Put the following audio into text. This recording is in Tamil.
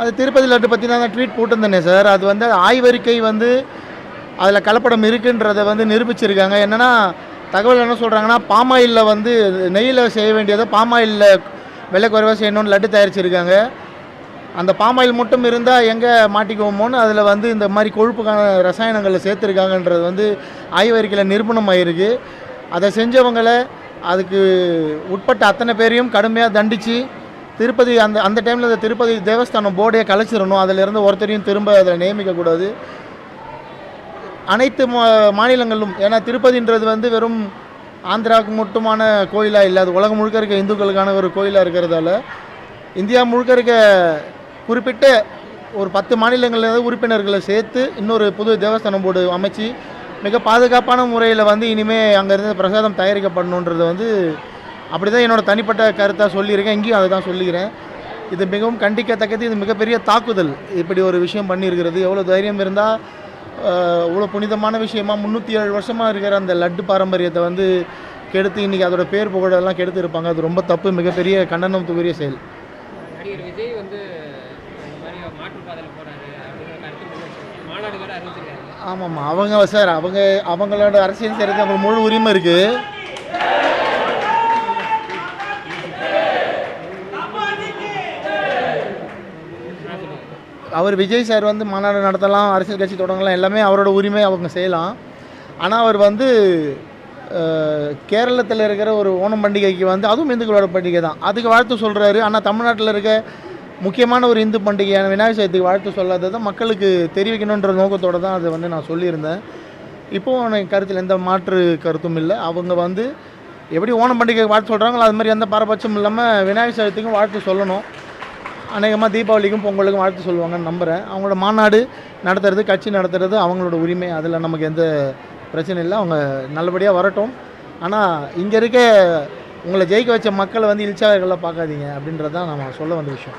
அது திருப்பதி லட்டு பற்றி நான் ட்வீட் போட்டிருந்தேனே சார் அது வந்து ஆய்வறிக்கை வந்து அதில் கலப்படம் இருக்குன்றதை வந்து நிரூபிச்சிருக்காங்க. என்னென்னா தகவல் என்ன சொல்கிறாங்கன்னா பாமாயிலில் வந்து நெய்யில் செய்ய வேண்டியதை பாமாயிலில் விலை குறைவாக செய்யணும்னு லட்டு தயாரிச்சிருக்காங்க. அந்த பாமாயில் மட்டும் இருந்தால் எங்கே மாட்டிக்குவோமோன்னு அதில் வந்து இந்த மாதிரி கொழுப்புக்கான ரசாயனங்களை சேர்த்துருக்காங்கன்றது வந்து ஆய்வறிக்கையில் நிரூபணம் ஆயிருக்கு அதை செஞ்சவங்களை அதுக்கு உட்பட்ட அத்தனை பேரையும் கடுமையாக தண்டித்து திருப்பதி அந்த அந்த டைமில் அந்த திருப்பதி தேவஸ்தானம் போர்டையே கலைச்சிடணும். அதிலிருந்து ஒருத்தரையும் திரும்ப அதில் நியமிக்கக்கூடாது. அனைத்து மா மாநிலங்களிலும் ஏன்னா திருப்பதின்றது வந்து வெறும் ஆந்திராவுக்கு மட்டுமான கோயிலாக இல்லை அது உலகம் முழுக்க இருக்க இந்துக்களுக்கான ஒரு கோயிலாக இருக்கிறதால இந்தியா முழுக்க இருக்க குறிப்பிட்ட ஒரு பத்து மாநிலங்களில் உறுப்பினர்களை சேர்த்து இன்னொரு புது தேவஸ்தானம் போர்டு அமைச்சு மிக பாதுகாப்பான முறையில் வந்து இனிமேல் அங்கேருந்து பிரசாதம் தயாரிக்கப்படணுன்றது வந்து அப்படி தான் என்னோட தனிப்பட்ட கருத்தாக சொல்லியிருக்கேன். இங்கேயும் அதை தான் சொல்லிக்கிறேன் இது மிகவும் கண்டிக்கத்தக்கது. இது மிகப்பெரிய தாக்குதல். இப்படி ஒரு விஷயம் பண்ணியிருக்கிறது. எவ்வளோ தைரியம் இருந்தால் இவ்வளோ புனிதமான விஷயமா முந்நூற்றி ஏழு வருஷமாக இருக்கிற அந்த லட்டு பாரம்பரியத்தை வந்து கெடுத்து இன்றைக்கி அதோட பேர் புகழெல்லாம் கெடுத்து இருப்பாங்க. அது ரொம்ப தப்பு. மிகப்பெரிய கண்டனத்துக்குரிய செயல். விஜய் வந்து அறிவிச்சிருக்காரு. ஆமாம்மா. அவங்க சார் அவங்க அவங்களோட அரசியல் செய்கிறது அவங்களுக்கு முழு உரிமை இருக்குது அவர் விஜய் சார் வந்து மாநாடு நடத்தலாம் அரசியல் கட்சி தொடங்கலாம் எல்லாமே அவரோட உரிமை அவங்க செய்யலாம். ஆனால் அவர் வந்து கேரளத்தில் இருக்கிற ஒரு ஓணம் பண்டிகைக்கு வந்து அதுவும் இந்துக்களோட பண்டிகை தான். அதுக்கு வாழ்த்து சொல்கிறாரு ஆனால் தமிழ்நாட்டில் இருக்க முக்கியமான ஒரு இந்து பண்டிகையான விநாயகர் சதுர்த்திக்கு வாழ்த்து சொல்லாததை மக்களுக்கு தெரிவிக்கணுன்ற நோக்கத்தோடு தான் அதை வந்து நான் சொல்லியிருந்தேன். இப்போவும் எனக்கு கருத்தில் எந்த மாற்று கருத்தும் இல்லை. அவங்க வந்து எப்படி ஓணம் பண்டிகைக்கு வாழ்த்து சொல்கிறாங்களோ அது மாதிரி எந்த பாரபட்சமும் இல்லாமல் விநாயகர் சதுர்த்திக்கும் வாழ்த்து சொல்லணும். அநேகமாக தீபாவளிக்கும் பொங்கலுக்கும் வாழ்த்து சொல்லுவாங்கன்னு நம்புகிறேன் அவங்களோட மாநாடு நடத்துறது கட்சி நடத்துறது அவங்களோட உரிமை. அதில் நமக்கு எந்த பிரச்சனை இல்லை. அவங்க நல்லபடியாக வரட்டும். ஆனால் இங்கே இருக்க உங்களை ஜெயிக்க வச்ச மக்களை வந்து இல்ச்சாளர்களை பார்க்காதீங்க அப்படின்றது தான் நம்ம சொல்ல வந்த விஷயம்.